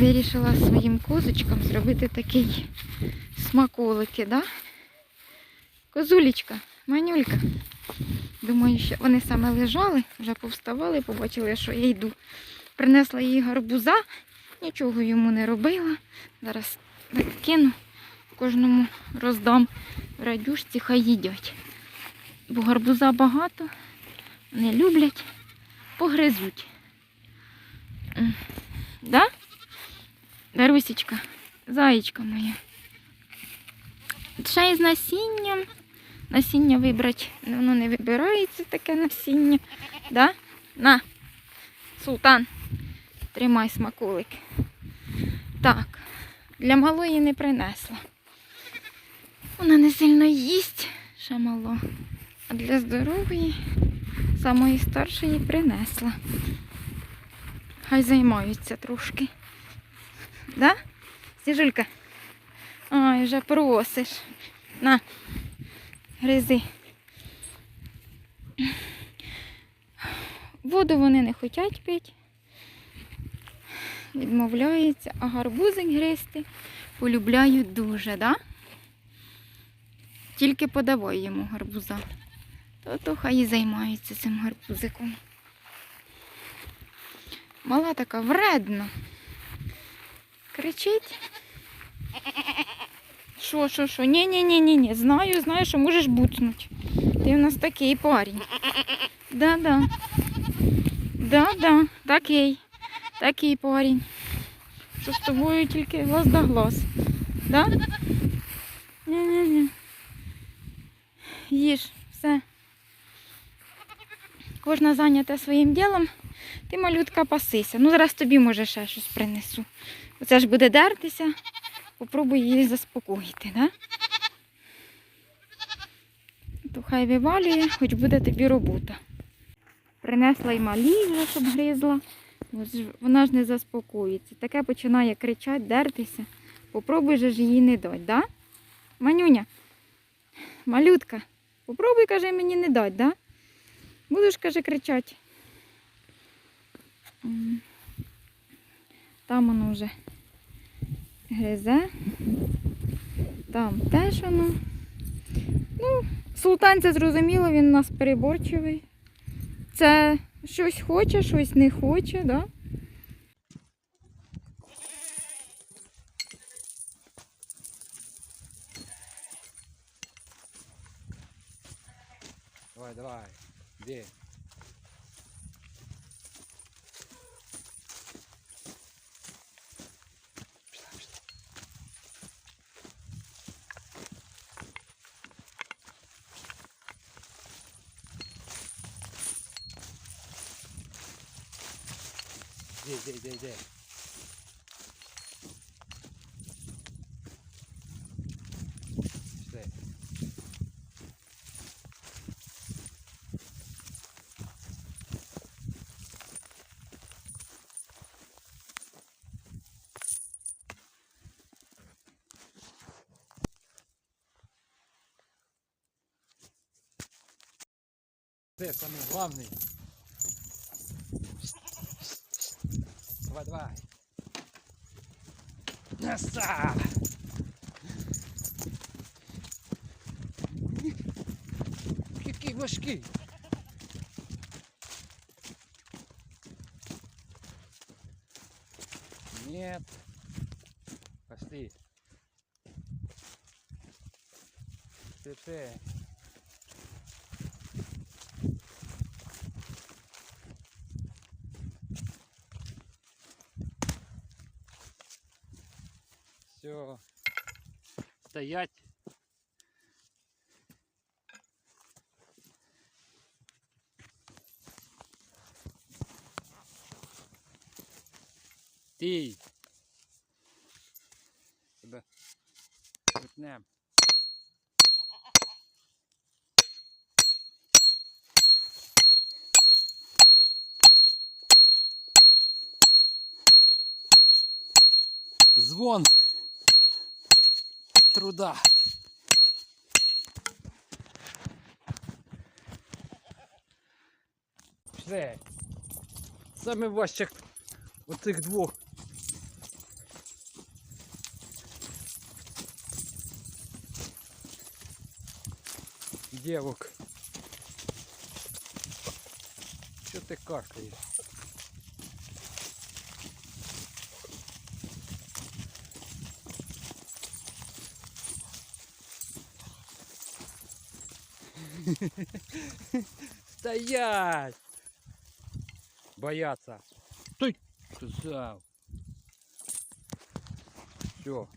Вирішила своїм козочкам зробити такий смаколики, да? Козулечка, манюлька. Думаю, що вони саме лежали, вже повставали, побачили, що я йду. Принесла їй гарбуза, нічого йому не робила. Зараз так кину, кожному роздам в радюшці, хай їдять. Бо гарбуза багато, не люблять, погризуть. Да? Дарусічка, заєчка моя. Ще й з насінням. Насіння вибрати, воно не вибирається таке насіння. Да? На, султан, тримай смаколик. Так, для малої не принесла. Вона не сильно їсть, ще мало. А для здорової, самої старшої принесла. Хай займаються трошки. Да? Сніжулька? Ай, вже просиш. На, гризи. Воду вони не хочуть пити. Відмовляються, а гарбузик гризти полюбляють дуже, да? Тільки подавай йому гарбуза. То, то хай і займаються цим гарбузиком. Мала така вредна. Кричить. Що, що, що? Ні, ні, ні, ні, ні. Знаю, знаю, що можеш буцнути. Ти в нас такий парень. Да-да. Да-да, такий. Такий парень. Що з тобою тільки глаз да глаз. Да? Ні-ні-ні. Їж, все. Кожна зайнята своїм ділом. Ти, малютка, пасися. Ну, зараз тобі, може, ще щось принесу. Оце ж буде дертися. Попробуй її заспокоїти, да? То хай вивалює, хоч буде тобі робота. Принесла й малі щоб гризла. Вона ж не заспокоїться. Таке починає кричати, дертися. Попробуй же ж її не дать, да? Манюня, малютка, попробуй, каже, мені не дать, да? Будеш, каже, кричати. Там воно вже гризе. Там теж воно. Ну, султан це зрозуміло, він у нас переборчивий. Це щось хоче, щось не хоче, да? Давай, давай. Где? Где, где, где, где? Пішли. Ты самый главный. Давай, давай. Наса! Який важкий. Нет. Пошли. Ты, ты. Все. Стоять. Стій. Тебе крутнем. Звон труда. Все. Саме важче оцих двох. Дівок. Що ти каркаєш? Стоять! Бояться. Стой! Все,